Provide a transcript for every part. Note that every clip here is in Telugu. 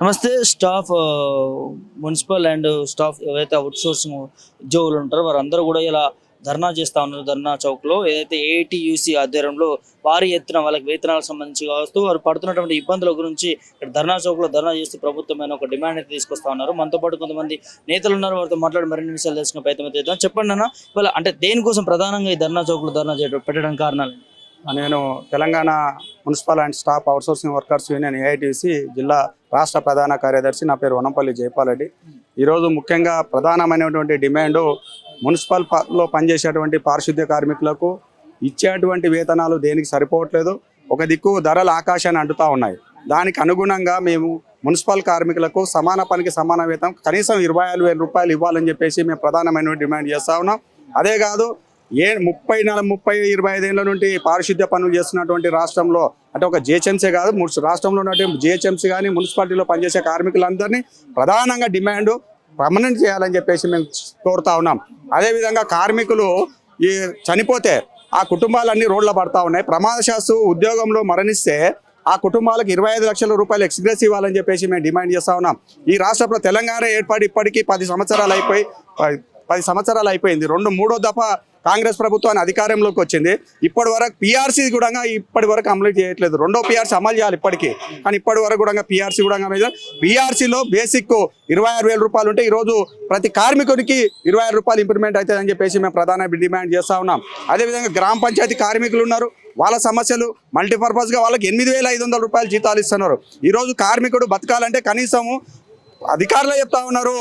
నమస్తే స్టాఫ్ మున్సిపల్ అండ్ స్టాఫ్ ఎవరైతే అవుట్ సోర్సింగ్ ఉద్యోగులు ఉంటారో వారందరూ కూడా ఇలా ధర్నా చేస్తా ఉన్నారు. ధర్నా చౌక్లో ఏదైతే ఏటీయూసీ ఆధ్వర్యంలో భారీ ఎత్తున వాళ్ళకి వేతనాలకు సంబంధించి కావచ్చు వారు పడుతున్నటువంటి ఇబ్బందుల గురించి ఇక్కడ ధర్నా చౌక్లో ధర్నా చేస్తూ ప్రభుత్వమైన ఒక డిమాండ్ అయితే తీసుకొస్తా ఉన్నారు. మనతో పాటు కొంతమంది నేతలు ఉన్నారు. వారితో మాట్లాడి మరిన్ని విషయాలు తెలుసుకునే ప్రయత్నం చేద్దాం. చెప్పండి అన్న ఇవాళ అంటే దేనికోసం ప్రధానంగా ఈ ధర్నా చౌక్లో ధర్నా చేయడం పెట్టడం కారణాలు నేను Telangana municipal and staff outsourcing workers union AITC జిల్లా రాష్ట్ర ప్రధాన కార్యదర్శి నా పేరు వనంపల్లి జైపాల్ రెడ్డి ఈరోజు ముఖ్యంగా ప్రధానమైనటువంటి డిమాండ్ మున్సిపల్లో పనిచేసేటువంటి పారిశుద్ధ్య కార్మికులకు ఇచ్చేటువంటి వేతనాలు దేనికి సరిపోవట్లేదు. ఒక దిక్కు ధరలు ఆకాశాన్ని అంటుతా ఉన్నాయి. దానికి అనుగుణంగా మేము మున్సిపల్ కార్మికులకు సమాన పనికి సమాన వేతనం కనీసం ఇరవై ఐదు వేల రూపాయలు ఇవ్వాలని చెప్పేసి మేము ప్రధానమైన డిమాండ్ చేస్తా ఉన్నాం. అదే కాదు ఏ ముప్పై నెల ముప్పై ఇరవై ఐదేళ్ళ నుండి పారిశుద్ధ్య పనులు చేస్తున్నటువంటి రాష్ట్రంలో అంటే ఒక జిహెచ్ఎంసీ కాదు రాష్ట్రంలో ఉన్నటువంటి జిహెచ్ఎంసీ కానీ మున్సిపాలిటీలో పనిచేసే కార్మికులందరినీ ప్రధానంగా డిమాండ్ పర్మనెంట్ చేయాలని చెప్పేసి మేము కోరుతా ఉన్నాం. అదేవిధంగా కార్మికులు ఈ చనిపోతే ఆ కుటుంబాలన్నీ రోడ్ల పడతా ఉన్నాయి. ప్రమాదశాస్తు ఉద్యోగంలో మరణిస్తే ఆ కుటుంబాలకు ఇరవై ఐదు లక్షల రూపాయలు ఎక్స్గ్రెస్ ఇవ్వాలని చెప్పేసి మేము డిమాండ్ చేస్తా ఉన్నాం. ఈ రాష్ట్రంలో తెలంగాణ ఏర్పడి ఇప్పటికీ పది సంవత్సరాలు అయిపోయి పది సంవత్సరాలు అయిపోయింది. రెండు మూడో దఫా కాంగ్రెస్ ప్రభుత్వాన్ని అధికారంలోకి వచ్చింది. ఇప్పటి వరకు పిఆర్సీ కూడా ఇప్పటి వరకు అమలు చేయట్లేదు. రెండో పిఆర్సీ అమలు చేయాలి ఇప్పటికీ. కానీ ఇప్పటి వరకు కూడా పిఆర్సీ కూడా పిఆర్సీలో బేసిక్ ఇరవై ఆరు వేల రూపాయలు ఉంటే ఈరోజు ప్రతి కార్మికుడికి ఇరవై ఆరు రూపాయలు ఇంప్రూవ్మెంట్ అవుతుందని చెప్పేసి మేము ప్రధాన డిమాండ్ చేస్తూ ఉన్నాం. అదేవిధంగా గ్రామ పంచాయతీ కార్మికులు ఉన్నారు. వాళ్ళ సమస్యలు మల్టీపర్పస్గా వాళ్ళకి ఎనిమిది వేల ఐదు వందల రూపాయలు జీతాలు ఇస్తున్నారు. ఈరోజు కార్మికుడు బతకాలంటే కనీసము అధికారులే చెప్తా ఉన్నారు.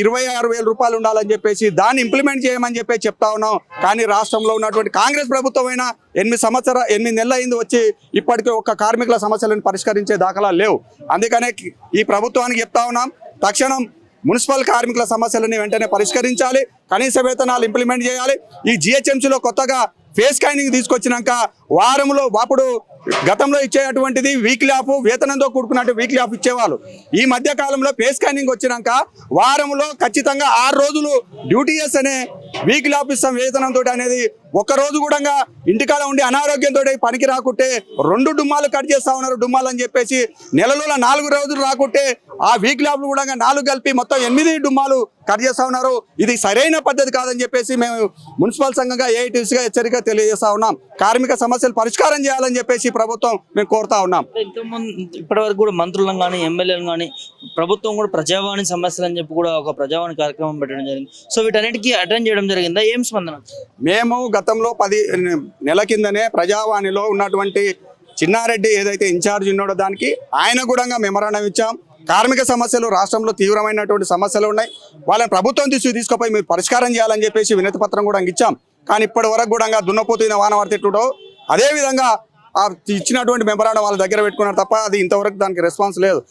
ఇరవై ఆరు వేల రూపాయలు ఉండాలని చెప్పేసి దాన్ని ఇంప్లిమెంట్ చేయమని చెప్పేసి చెప్తా ఉన్నాం. కానీ రాష్ట్రంలో ఉన్నటువంటి కాంగ్రెస్ ప్రభుత్వం అయినా ఎనిమిది సంవత్సర ఎనిమిది నెలలు అయింది వచ్చి ఇప్పటికే ఒక్క కార్మికుల సమస్యలను పరిష్కరించే దాఖలాలు లేవు. అందుకనే ఈ ప్రభుత్వానికి చెప్తా ఉన్నాం తక్షణం మున్సిపల్ కార్మికుల సమస్యలని వెంటనే పరిష్కరించాలి కనీస వేతనాలు ఇంప్లిమెంట్ చేయాలి. ఈ జిహెచ్ఎంసీలో కొత్తగా ఫేస్ స్కానింగ్ తీసుకొచ్చినాక వారంలో అప్పుడు గతంలో ఇచ్చేటువంటిది వీక్లీ ఆఫ్ వేతనంతో కూడుకున్నట్టు వీక్లీ ఆఫ్ ఇచ్చేవాళ్ళు. ఈ మధ్య కాలంలో పే స్కానింగ్ వచ్చినాక వారంలో ఖచ్చితంగా ఆరు రోజులు డ్యూటీఎస్ అనే వీక్లీ ఆఫ్ ఇస్తాం వేతనంతో అనేది ఒక్క రోజు కూడా ఇంటికాడ ఉండి అనారోగ్యంతో పనికి రాకుంటే రెండు డుమ్మాలు కట్ చేస్తా ఉన్నారు డుమ్మాలు అని చెప్పేసి నెలలో నాలుగు రోజులు రాకుంటే ఆ వీక్లీ ఆఫ్ కూడా నాలుగు కలిపి మొత్తం ఎనిమిది డుమ్మాలు కట్ చేస్తా ఉన్నారు. ఇది సరైన పద్ధతి కాదని చెప్పేసి మేము మున్సిపల్ సంఘంగా ఏఐటీసీగా హెచ్చరిక తెలియజేస్తా ఉన్నాం. కార్మిక సమస్యలు పరిష్కారం చేయాలని చెప్పేసి ప్రభుత్వం మేము కోరుతా ఉన్నాం. ఇంతకుముందు ఇప్పటి వరకు కూడా మంత్రులను కానీ ఎమ్మెల్యేలు కానీ ప్రభుత్వం కూడా ప్రజావాణి సమస్యలు అని చెప్పి కూడా ఒక ప్రజావాణి కార్యక్రమం పెట్టడం జరిగింది. సో వీటన్నిటికీ అటెండ్ చేయడం జరిగిందా? ఏం స్పందన? మేము గతంలో పది నెల కిందనే ప్రజావాణిలో ఉన్నటువంటి చిన్నారెడ్డి ఏదైతే ఇన్ఛార్జ్ ఉన్నాడో దానికి ఆయన కూడా మెమరాండం ఇచ్చాం. కార్మిక సమస్యలు రాష్ట్రంలో తీవ్రమైనటువంటి సమస్యలు ఉన్నాయి. వాళ్ళని ప్రభుత్వం తీసుకు తీసుకుపోయి మీరు పరిష్కారం చేయాలని చెప్పేసి వినతి పత్రం కూడా ఇచ్చాం. కానీ ఇప్పటి వరకు కూడా దున్నపోతున్న వానవార్త ఎట్లుంటో అదేవిధంగా ఆ ఇచ్చినటువంటి మెమరాండం వాళ్ళ దగ్గర పెట్టుకున్నారు తప్ప అది ఇంతవరకు దానికి రెస్పాన్స్ లేదు.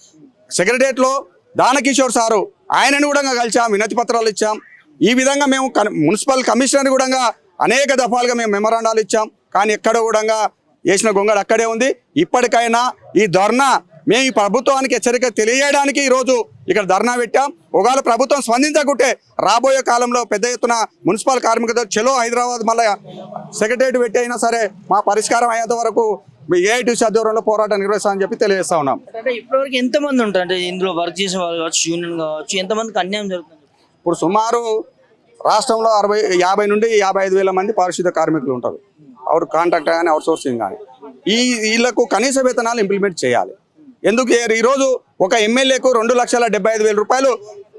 సెక్రటరియట్లో దానకిషోర్ సారు ఆయనను కూడా కలిసాం వినతి పత్రాలు ఇచ్చాం. ఈ విధంగా మేము కన్- మున్సిపల్ కమిషనర్ కూడా అనేక దఫాలుగా మేము మెమరాండాలు ఇచ్చాం. కానీ ఎక్కడ కూడా వేసిన గొంగడు అక్కడే ఉంది. ఇప్పటికైనా ఈ ధర్నా మేము ఈ ప్రభుత్వానికి హెచ్చరిక తెలియజేయడానికి ఈరోజు ఇక్కడ ధర్నా పెట్టాం. ఒకవేళ ప్రభుత్వం స్పందించకుంటే రాబోయే కాలంలో పెద్ద ఎత్తున మున్సిపల్ కార్మికులతో చలో హైదరాబాద్ మళ్ళీ సెక్రటరియట్ పెట్టి అయినా సరే మా పరిష్కారం అయ్యేంత వరకు ఏఐటీసీ ఆధ్వర్యంలో పోరాటం నిర్వహిస్తామని చెప్పి తెలియజేస్తా ఉన్నాం. అంటే ఇప్పటివరకు ఎంతమంది ఉంటారు అంటే ఇందులో వర్క్ చేసే వాళ్ళు కావచ్చు యూనియన్ కావచ్చు ఎంతమందికి అన్యాయం జరుగుతుంది? ఇప్పుడు సుమారు రాష్ట్రంలో అరవై యాభై నుండి యాభై ఐదు వేల మంది పారిశుద్ధ కార్మికులు ఉంటారు. అవుట్ కాంట్రాక్ట్ కానీ అవుట్ సోర్సింగ్ కానీ ఈ వీళ్ళకు కనీస వేతనాలు ఇంప్లిమెంట్ చేయాలి. ఎందుకు చేయరు? ఈరోజు ఒక ఎమ్మెల్యేకు రెండు లక్షల డెబ్బై ఐదు వేల రూపాయలు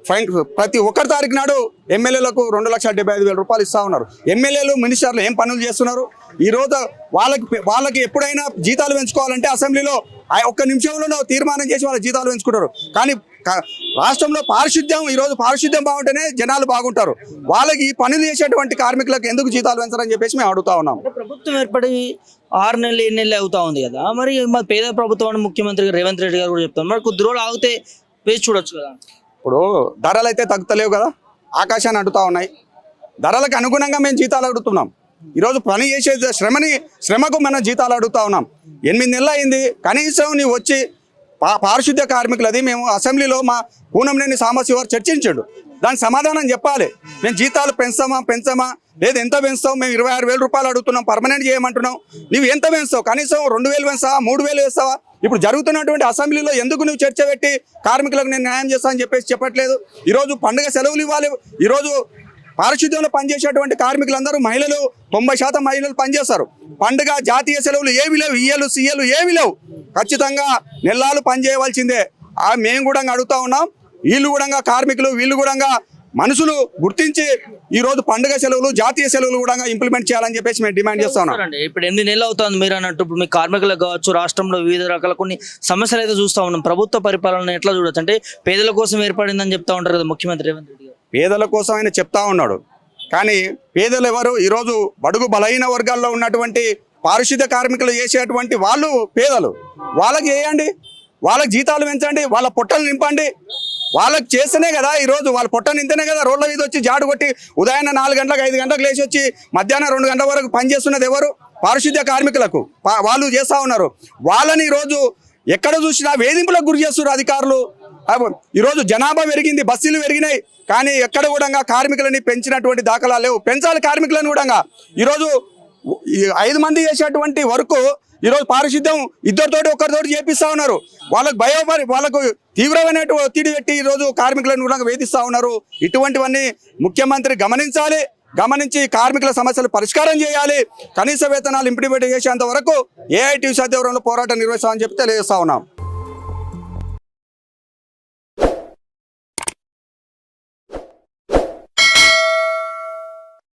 ఫైన్ ప్రతి ఒక్కరి తారీఖు నాడు ఎమ్మెల్యేలకు రెండు లక్షల డెబ్బై ఐదు వేల రూపాయలు ఇస్తా ఉన్నారు. ఎమ్మెల్యేలు మినిస్టర్లు ఏం పనులు చేస్తున్నారు? ఈరోజు వాళ్ళకి వాళ్ళకి ఎప్పుడైనా జీతాలు పెంచుకోవాలంటే అసెంబ్లీలో ఆ ఒక్క నిమిషంలోనూ తీర్మానం చేసి వాళ్ళ జీతాలు పెంచుకుంటారు. కానీ రాష్ట్రంలో పారిశుద్ధ్యం ఈరోజు పారిశుద్ధ్యం బాగుంటేనే జనాలు బాగుంటారు. వాళ్ళకి ఈ పనులు చేసేటువంటి కార్మికులకు ఎందుకు జీతాలు పెంచారని చెప్పేసి మేము అడుగుతా ఉన్నాం ప్రభుత్వం ఏర్పడి ఆరు నెలలు ఏడు నెలలు అవుతా ఉంది కదా. మరి మా పేద ప్రభుత్వం అని ముఖ్యమంత్రి రేవంత్ రెడ్డి గారు కూడా చెప్తాను మరి కొద్ది రోజులు ఆగితే వేసి చూడొచ్చు కదా. ఇప్పుడు ధరలు అయితే తగ్గుతలేవు కదా. ఆకాశాన్ని అడుగుతా ఉన్నాయి. ధరలకు అనుగుణంగా మేము జీతాలు అడుగుతున్నాం. ఈరోజు పని చేసే శ్రమని శ్రమకు మనం జీతాలు అడుగుతా ఉన్నాం. ఎనిమిది నెలలు అయింది. కనీసం నీవు వచ్చి పా పారిశుద్ధ్య కార్మికులది మేము అసెంబ్లీలో మా కూనంనేని సాంబశివారు చర్చించాడు. దానికి సమాధానం చెప్పాలి. మేము జీతాలు పెంచామా పెంచామా? లేదు ఎంత పెంచుతావు? మేము ఇరవై ఆరు వేల రూపాయలు అడుగుతున్నాం. పర్మనెంట్ చేయమంటున్నాం నువ్వు ఎంత పెంచుతావు? కనీసం రెండు వేలు పెంచావా మూడు వేలు వేస్తావా? ఇప్పుడు జరుగుతున్నటువంటి అసెంబ్లీలో ఎందుకు నువ్వు చర్చ పెట్టి కార్మికులకు నేను న్యాయం చేస్తానని చెప్పేసి చెప్పట్లేదు? ఈరోజు పండుగ సెలవులు ఇవ్వాలి. ఈరోజు పారిశుద్ధ్యంలో పనిచేసేటువంటి కార్మికులందరూ మహిళలు తొంభై శాతం మహిళలు పనిచేస్తారు. పండుగ జాతీయ సెలవులు ఏమి లేవు? ఈఎలు సీఎలు ఏమి లేవు? ఖచ్చితంగా నెల్లాలు పనిచేయవలసిందే. ఆ మేము కూడా అడుగుతా ఉన్నాం. వీళ్ళు కూడా కార్మికులు వీళ్ళు కూడా మనుషులు గుర్తించి ఈ రోజు పండుగ సెలవులు జాతీయ సెలవులు కూడా ఇంప్లిమెంట్ చేయాలని చెప్పేసి మేము డిమాండ్ చేస్తా ఉన్నాం. చూడండి ఇప్పుడు ఎనిమిది నెలలు అవుతుంది మీరు అన్నట్టు? ఇప్పుడు మీ కార్మికులకు కావచ్చు రాష్ట్రంలో వివిధ రకాల కొన్ని సమస్యలు అయితే చూస్తా ఉన్నాం. ప్రభుత్వ పరిపాలన ఎట్లా చూడొచ్చు? అంటే పేదల కోసం ఏర్పడిందని చెప్తా ఉంటారు కదా ముఖ్యమంత్రి రేవంత్ రెడ్డి గారు. పేదల కోసం ఆయన చెప్తా ఉన్నాడు. కానీ పేదలు ఎవరు? ఈరోజు బడుగు బలహీన వర్గాల్లో ఉన్నటువంటి పారిశుద్ధ్య కార్మికులు చేసేటువంటి వాళ్ళు పేదలు. వాళ్ళకి చేయండి వాళ్ళకి జీతాలు పెంచండి వాళ్ళ పొట్టలు నింపండి. వాళ్ళకి చేస్తేనే కదా ఈరోజు వాళ్ళు పొట్ట నింతేనే కదా రోడ్ల మీద వచ్చి జాడు కొట్టి ఉదయాన్నే నాలుగు గంటలకు ఐదు గంటలకు లేచి వచ్చి మధ్యాహ్నం రెండు గంటల వరకు పనిచేస్తున్నది ఎవరు? పారిశుద్ధ్య కార్మికులకు. వాళ్ళు చేస్తూ ఉన్నారు. వాళ్ళని ఈరోజు ఎక్కడ చూసినా వేధింపులకు గురి చేస్తున్నారు అధికారులు. ఈరోజు జనాభా పెరిగింది బస్సులు పెరిగినాయి. కానీ ఎక్కడ కూడా కార్మికులని పెంచినటువంటి దాఖలాలు లేవు. పెంచాలి కార్మికులను కూడా ఈరోజు ఐదు మంది చేసేటువంటి వర్క్ ఈరోజు పారిశుద్ధ్యం ఇద్దరితోటి ఒకరితోటి చేపిస్తా ఉన్నారు. వాళ్ళకు భయం వాళ్ళకు తీవ్రమైన ఒత్తిడి పెట్టి ఈరోజు కార్మికులను కూడా వేధిస్తూ ఉన్నారు. ఇటువంటివన్నీ ముఖ్యమంత్రి గమనించాలి గమనించి కార్మికుల సమస్యలు పరిష్కారం చేయాలి. కనీస వేతనాలు ఇంప్లిమెంట్ చేసేంత వరకు ఏఐటీసీ ఆధ్వర్యంలో పోరాటం నిర్వహిస్తామని చెప్పి తెలియజేస్తా ఉన్నాం.